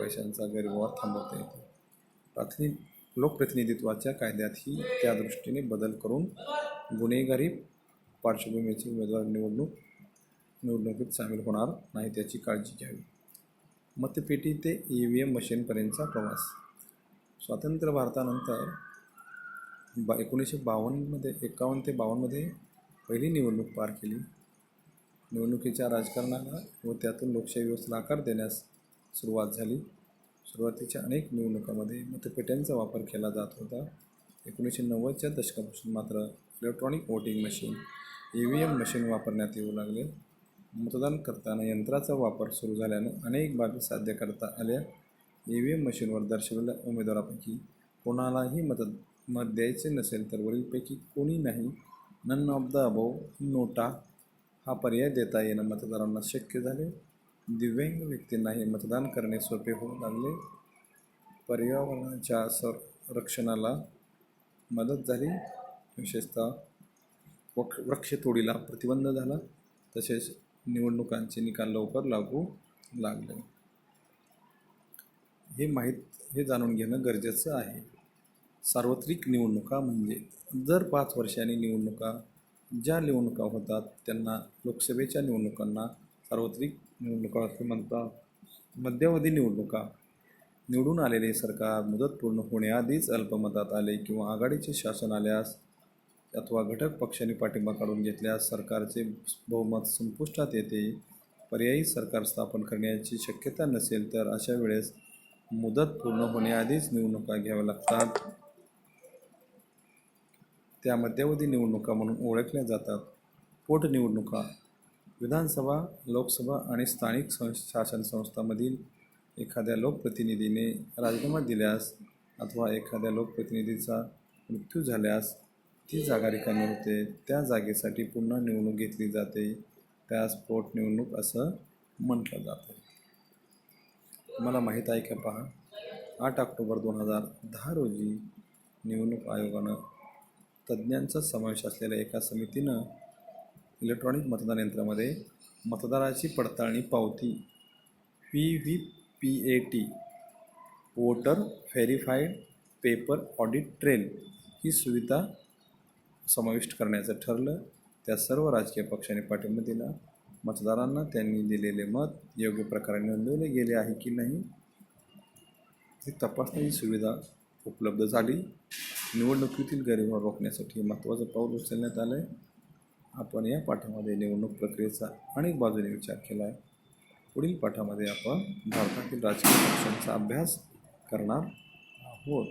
पैशांचा गैरव्यवहार थांबवता येतो. प्राथमिक लोकप्रतिनिधित्वाच्या कायद्यातही त्या दृष्टीने बदल करून गुन्हेगारी पार्श्वभूमीची उमेदवार निवडणूक निवडणुकीत सामील होणार नाही त्याची काळजी घ्यावी. मतपेटी ते ई व्ही एम मशीनपर्यंतचा प्रवास. स्वातंत्र्य भारतानंतर बा एकोणीसशे बावन्नमध्ये एकावन्न ते बावन्नमध्ये पहिली निवडणूक पार केली. निवडणुकीच्या राजकारणाला व त्यातून लोकशाही व्यवस्थेला आकार देण्यास सुरुवात झाली. सुरुवातीच्या अनेक निवडणुकामध्ये मतपेट्यांचा वापर केला जात होता. एकोणीसशे नव्वदच्या दशकापासून मात्र electronic voting machine E V M machine वापरण्यात येऊ लागले. मतदान करताना यंत्राचा वापर सुरू झाल्यानं अनेक बाबी साध्य करता आल्या. ई व्ही एम मशीनवर दर्शवलेल्या उमेदवारापैकी कोणालाही मत मत द्यायचे नसेल तर वरीलपैकी कोणी नाही. नन ऑफ द अबव नोटा हा पर्याय देता येणं मतदारांना शक्य झाले. दिव्यांग व्यक्तींनाही मतदान करणे सोपे होऊ लागले. पर्यावरणाच्या संरक्षणाला मदत झाली. विशेषतः वक्ष वृक्षतोडीला प्रतिबंध झाला. तसेच निवडणुकांचे निकाल लवकर लागू लागले. हे माहीत हे जाणून घेणं गरजेचं आहे. सार्वत्रिक निवडणुका म्हणजे दर पाच वर्षांनी निवडणुका ज्या निवडणुका होतात त्यांना लोकसभेच्या निवडणुकांना सार्वत्रिक निवडणुका असे म्हणतात मध्यावधी निवडणुका निवडून आलेले सरकार मुदत पूर्ण होण्याआधीच अल्पमतात आले किंवा आघाडीचे शासन आल्यास अथवा घटक पक्षांनी पाठिंबा काढून घेतल्यास सरकारचे बहुमत संपुष्टात येते. पर्यायी सरकार स्थापन करण्याची शक्यता नसेल तर अशा वेळेस मुदत पूर्ण होण्याआधीच निवडणुका घ्याव्या लागतात. त्या मध्यावधी निवडणुका म्हणून ओळखल्या जातात. पोटनिवडणुका विधानसभा लोकसभा आणि स्थानिक सं शासन संस्थांमधील एखाद्या लोकप्रतिनिधीने राजीनामा दिल्यास अथवा एखाद्या लोकप्रतिनिधीचा मृत्यू झाल्यास ती जागा रिकामी होते. त्या जागेसाठी पुन्हा निवडणूक घेतली जाते. त्यास पोटनिवडणूक असं म्हटलं जातं. मला माहीत आहे का पहा आठ ऑक्टोबर दोन हजार दहा रोजी निवडणूक आयोगानं तज्ज्ञांचा समावेश असलेल्या एका समितीनं इलेक्ट्रॉनिक मतदान यंत्रामध्ये मतदाराची पडताळणी पावती V V P A T voter verified paper audit trail ही सुविधा समाविष्ट करण्याचं ठरलं. त्या सर्व राजकीय पक्षांनी पाठिंबा दिला. मतदारांना त्यांनी दिलेले मत योग्य प्रकारे नोंदवले गेले आहे की नाही ही तपासण्याची सुविधा उपलब्ध झाली. निवडणुकीतील गरिबा रोखण्यासाठी महत्त्वाचं पाऊल उचलण्यात आलं आहे आपण या पाठामध्ये निवडणूक प्रक्रियेचा अनेक बाजूने विचार केला आहे. पुढील पाठामध्ये आपण भारतातील राजकीय पक्षांचा अभ्यास करणार आहोत.